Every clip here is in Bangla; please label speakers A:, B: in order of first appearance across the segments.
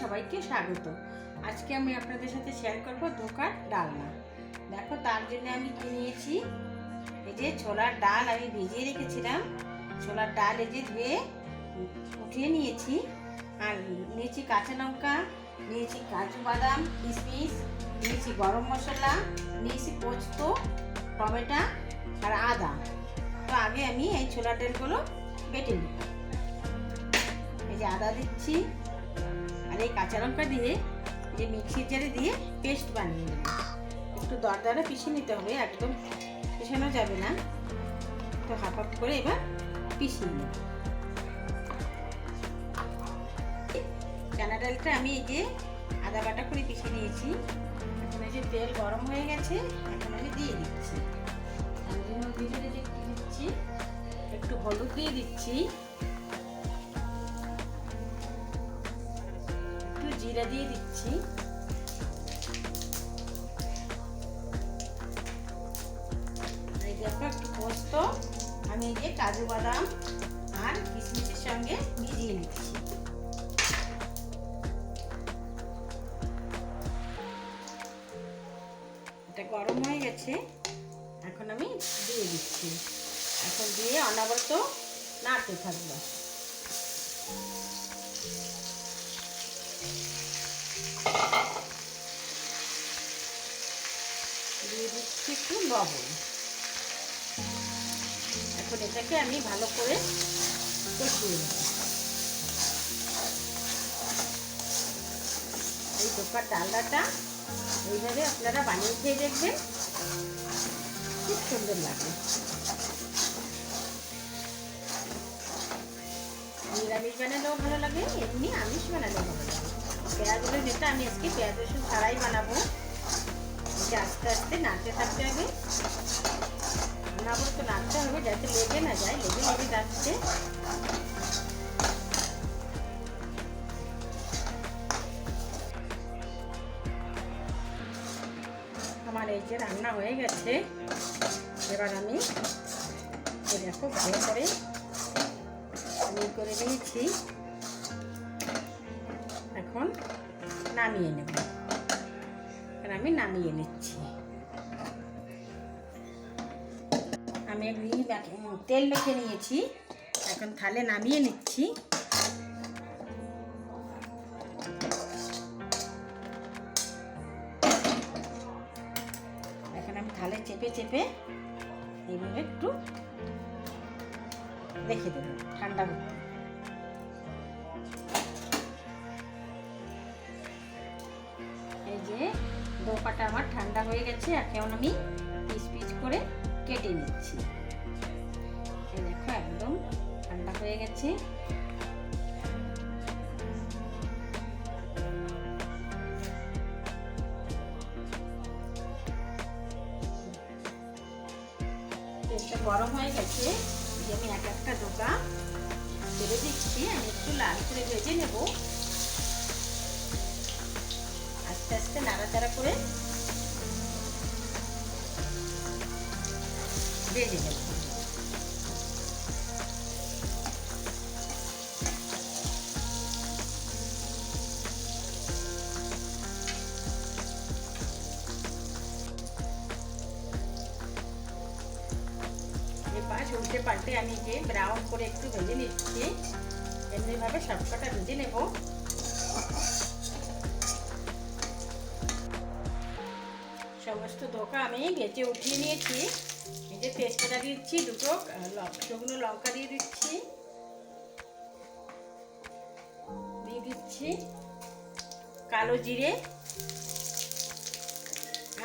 A: সবাইকে স্বাগত। আজকে আমি আপনাদের সাথে শেয়ার করব ধোকার ডালনা। দেখো, তার জন্য আমি কি নিয়েছি? এই যে ছোলার ডাল আমি ভিজিয়ে রেখেছিলাম। ছোলার ডাল এই যে ধুয়ে উঠিয়ে নিয়েছি। আর নিয়েছি কাঁচা লঙ্কা, নিয়েছি কাজু বাদাম, কিশমিশ, নিয়েছি গরম মশলা, নিয়েছি পোস্ত, টমেটো আর আদা। তো আগে আমি এই ছোলার ডালগুলো বেটে নিই এই যে আদা দিচ্ছি। আর এই কাঁচা লঙ্কা দিয়ে যে মিক্সির জারে দিয়ে পেস্ট বানিয়ে নেব। একটু দরদারে পিষে নিতে হবে, একদম পিষানো যাবে না। তো হাফ হাফ করে এবার পিষিয়ে নেব। চানা ডালটা আমি এই যে আদা বাটা করে পিষে নিয়েছি। এখন এই যে তেল গরম হয়ে গেছে, এখন আমি দিয়ে দিচ্ছি। দিচ্ছি, একটু হলুদ দিয়ে দিচ্ছি। জিরা দিয়ে দিচ্ছি। একটু পোস্ত, আমি এই যে কাজু বাদাম আর কিশমিশের সঙ্গে মিজিয়ে নিচ্ছি। এটা গরম হয়ে গেছে, এখন আমি দিয়ে দিচ্ছি। এখন দিয়ে অনবরত নাড়তে থাকব। এখন এটাকে আমি ভালো করে কষিয়ে নেব। এই দোকার ডালনাটা এইভাবে আপনারা বানিয়ে খেয়ে দেখবেন। খুব সুন্দর লাগে। নিরামিষ বানালেও ভালো লাগে, এমনি আমিষ বানালেও ভালো লাগে। পেঁয়াজগুলো যেটা আমি আজকে পেঁয়াজ রসুন ছাড়াই বানাবো। এটা আস্তে আস্তে নাড়তে থাকতে হবে। তো নাড়তে হবে, যাতে লেগে না যায়, লেগে লেগে যাচ্ছে। আমার এই যে রান্না হয়ে গেছে, এবার আমি দেখো ভালো করে আমি করে নিয়েছি। এখন নামিয়ে নেব। আমি নামিয়ে নিচ্ছি। আমি তেল মেখে নিয়েছি। এখন থালে নামিয়ে নিচ্ছি। এখন আমি থালে চেপে চেপে এইভাবে একটু রেখে দেবো। ঠান্ডা করতে দোপাটা আমার ঠান্ডা হয়ে গেছে এখন আমি পিস পিস করে কেটে নিচ্ছি। দেখো, একদম ঠান্ডা হয়ে গেছে। গরম হয়ে গেছে আমি এক একটা ডোকা ছেড়ে দিচ্ছি, আমি একটু লাল করে ভেজে নেব। আস্তে আস্তে নাড়াচাড়া করে ভেজে নেব। পাল্টে আমি যে ব্রাউন করে একটু ভেজে নিচ্ছি, এমনিভাবে সবকটা ভেজে নেব। সমস্ত ধোকা আমি ভেজে উঠিয়ে নিয়েছি। এই যে তেজপাতা দিচ্ছি দুটো শুকনো লঙ্কা দিয়ে দিচ্ছি। দিয়ে দিচ্ছি কালো জিরে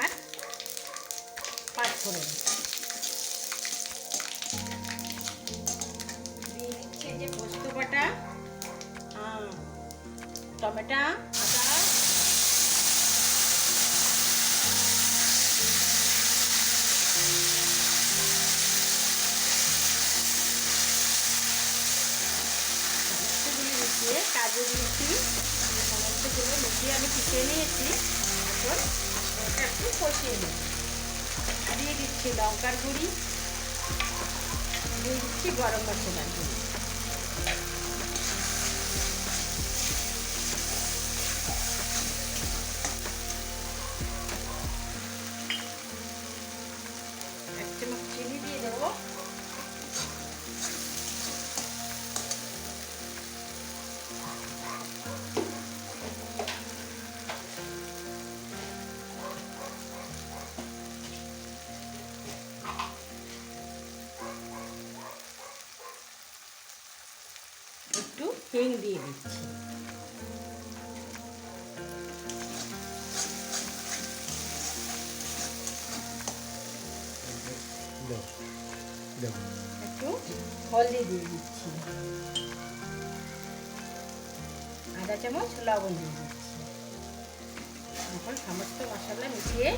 A: আর পাঁচফোড়ন দিয়ে দিচ্ছি যে পোস্ত বাটা টমেটো মিশিয়ে আমি পিছিয়ে নিয়েছি। এখন ওটা একটু কষিয়ে নিই দিয়ে দিচ্ছি লঙ্কার গুঁড়ি। দিয়ে দিচ্ছি গরম মশলার গুঁড়ি। হিং দিয়ে দিচ্ছি একটু হলদি দিয়ে দিচ্ছি আধা চামচ লবণ দিয়ে দিচ্ছি এখন সমস্ত মশলা মিশিয়ে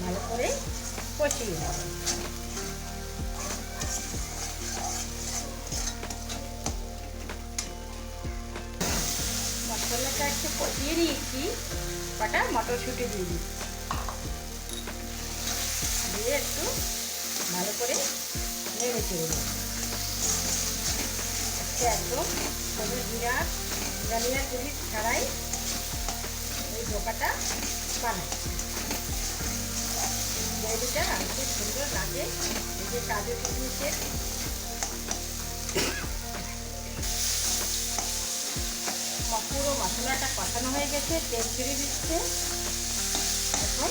A: ভালো করে কষিয়ে নেব মশলাটা একটু কষিয়ে নিয়েছি কটা মটরশুঁটি দিয়ে দিচ্ছি। দিয়ে একটু ভালো করে নেড়ে চেড়ে একদম কোনো জিরা জালিয়া গুলি ছাড়াই এই ধোকাটা বানাচ্ছি। গ্রেভিটা খুব সুন্দর লাগে। এই যে কাজু কিশমিশের পুরো মশলাটা কষানো হয়ে গেছে, তেল ছেড়ে দিচ্ছে। এখন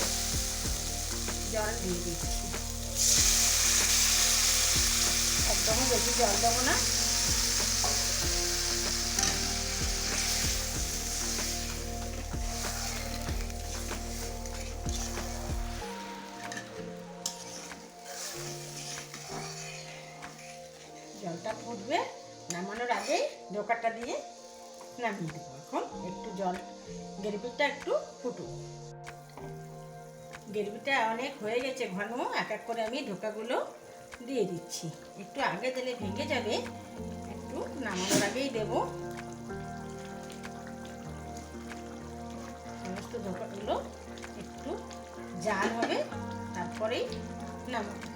A: জল দিয়ে দিচ্ছি। একদমই বেশি জল দেবো না। জলটা ফুটবে, নামানোর আগে ডোকাটা দিয়ে নামিয়ে দেবো। এখন একটু জল গ্রেভিটা একটু ফুটুক। গ্রেভিটা অনেক হয়ে গেছে ঘন, এক এক করে আমি ঢোকাগুলো দিয়ে দিচ্ছি। একটু আগে দিলে ভেঙে যাবে, একটু নামানোর আগেই দেবো। সমস্ত ধোকাগুলো একটু জাল হবে, তারপরেই নামাবো।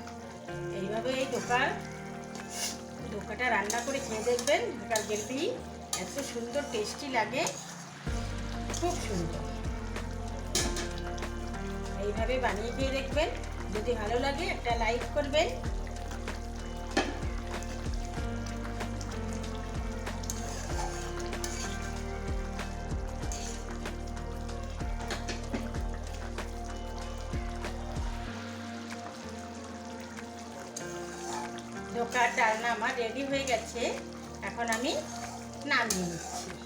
A: এইভাবে এই দোকান ধোকাটা রান্না করে খেয়ে দেখবেন ধোকার গ্রেভি এত সুন্দর টেস্টি লাগে। খুব সুন্দর। এইভাবে বানিয়ে খেয়ে দেখবেন। যদি ভালো লাগে একটা লাইক করবেন। ধোকার ডালনা আমার রেডি হয়ে গেছে। এখন আমি নামিয়ে নিচ্ছি